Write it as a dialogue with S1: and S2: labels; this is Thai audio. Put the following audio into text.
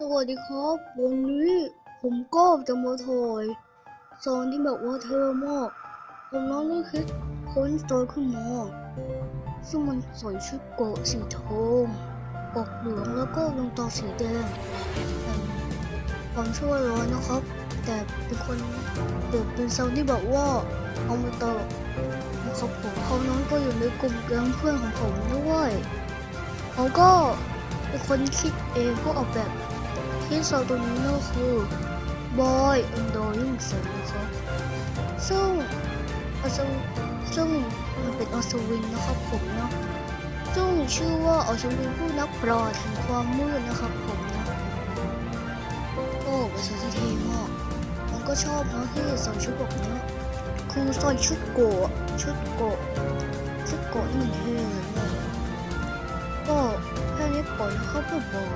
S1: สวัสดีครับ วันนี้ผมก็จะมาถ่ายซอนที่แบบว่าเธอมากผมน้องได้คิดค้นสไตล์ขึ้นมาซึ่งมันใส่ชุดเกาะสีทองปกเหลืองแล้วก็รองเท้าสีแดงอืมผมช่วยร้อยนะครับ แต่เป็นคนเปิดเป็นซอนที่แบบว่าเอามาตลกนะครับผมเขาน้องก็อยู่ในกลุ่มแก๊งเพื่อนของผมด้วยเขาก็เป็นคนคิดเองก็ออกแบบ ที่สองตัวนี้ก็คือบอยอันดอยิ่งเสงนะครับซึ่งอัศวินซึ่งมันเป็นอัศวินนะครับผมเนาะซึ่งชื่อว่าอัศวินผู้นักปราชญ์แห่งความมืดนะครับผมเนาะโอ้ภาษาที่เท่มากผมก็ชอบนะที่ใส่ชุดแบบนี้คือใส่ชุดโกะชุดโกะชุดโกะนี่มันเท่เลยนะก็แค่นี้ก่อนนะครับผมบอก